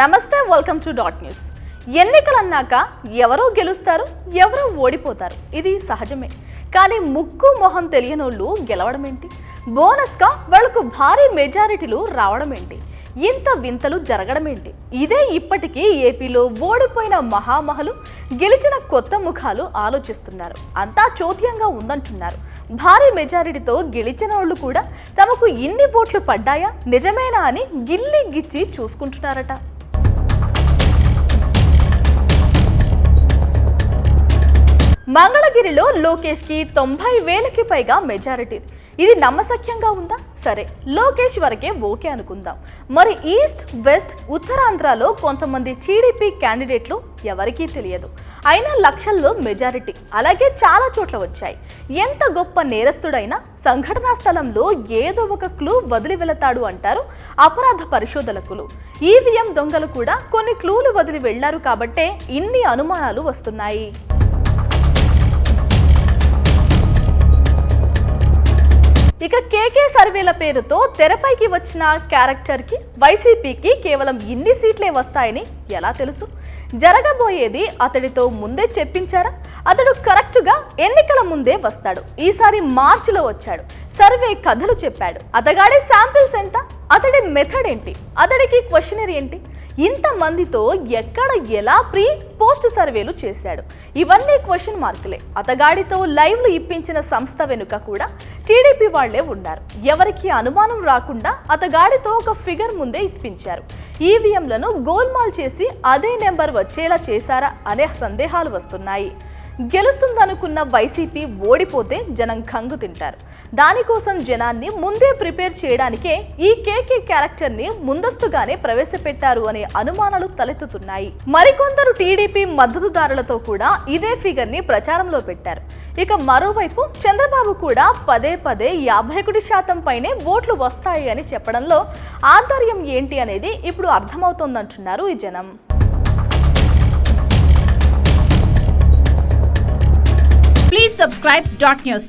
నమస్తే welcome to dot news ఎన్నికలన్నాక ఎవరో గెలుస్తారు ఎవరో ఓడిపోతారు ఇది సహజమే. కానీ ముక్కు మొహం తెలియనోళ్ళు గెలవడం ఏంటి బోనస్గా వాళ్ళకు భారీ మెజారిటీలు రావడం ఏంటి ఇంత వింతలు జరగడం ఏంటి ఇదే ఇప్పటికీ ఏపీలో ఓడిపోయిన మహామహలు గెలిచిన కొత్త ముఖాలు ఆలోచిస్తున్నారు. అంతా చోద్యంగా ఉందంటున్నారు. భారీ మెజారిటీతో గెలిచిన వాళ్ళు కూడా తమకు ఇన్ని ఓట్లు పడ్డాయా? నిజమేనా అని గిల్లి గిచ్చి చూసుకుంటున్నారట. మంగళగిరిలో లోకేష్కి తొంభై వేలకి పైగా మెజారిటీ. ఇది నమ్మసఖ్యంగా ఉందా? సరే లోకేష్ వరకే ఓకే అనుకుందాం. మరి ఈస్ట్ వెస్ట్ ఉత్తరాంధ్రలో కొంతమంది టీడీపీ క్యాండిడేట్లు ఎవరికీ తెలియదు. అయినా లక్షల్లో మెజారిటీ. అలాగే చాలా చోట్ల వచ్చాయి. ఎంత గొప్ప నేరస్తుడైనా సంఘటనా స్థలంలో ఏదో ఒక క్లూ వదిలి వెళతాడు అంటారు అపరాధ పరిశోధకులు. ఈవీఎం దొంగలు కూడా కొన్ని క్లూలు వదిలి వెళ్ళారు కాబట్టే ఇన్ని అనుమానాలు వస్తున్నాయి. ఇక కేకే సర్వేల పేరుతో తెరపైకి వచ్చిన క్యారెక్టర్కి వైసీపీకి కేవలం ఇన్ని సీట్లే వస్తాయని ఎలా తెలుసు? జరగబోయేది అతడితో ముందే చెప్పించారా? అతడు కరెక్ట్గా ఎన్నికల ముందే వస్తాడు. ఈసారి మార్చిలో వచ్చాడు. సర్వే కథలు చెప్పాడు. అతగాడి శాంపిల్స్ ఎంత? అతడి మెథడ్ ఏంటి? అతడికి క్వశ్చనరీ ఏంటి? ఇంతమందితో ఎక్కడ ఎలా ప్రీ పోస్ట్ సర్వేలు చేశాడు. ఇవన్నీ క్వశ్చన్ మార్కులే. అతగాడితో లైవ్లు ఇప్పించిన సంస్థ వెనుక కూడా టీడీపీ వాళ్ళే ఉన్నారు. ఎవరికి అనుమానం రాకుండా అతగాడితో ఒక ఫిగర్ ముందే ఇప్పించారు. ఈవీఎంలను గోల్మాల్ చేసి అదే నెంబర్ వచ్చేలా చేశారా అనే సందేహాలు వస్తున్నాయి. గెలుస్తుందనుకున్న వైసీపీ ఓడిపోతే జనం కంగు తింటారు. దానికోసం జనాన్ని ముందే ప్రిపేర్ చేయడానికే ఈ కేకే క్యారెక్టర్ని ముందస్తుగానే ప్రవేశపెట్టారు అనే అనుమానాలు తలెత్తుతున్నాయి. మరికొందరు టీడీపీ మద్దతుదారులతో కూడా ఇదే ఫిగర్ని ప్రచారంలో పెట్టారు ఇక మరోవైపు చంద్రబాబు కూడా పదే పదే యాభై ఒకటి శాతం పైనే ఓట్లు వస్తాయి అని చెప్పడంలో ఆంతర్యం ఏంటి అనేది ఇప్పుడు అర్థమవుతోందంటున్నారు ఈ జనం Please subscribe Dot News.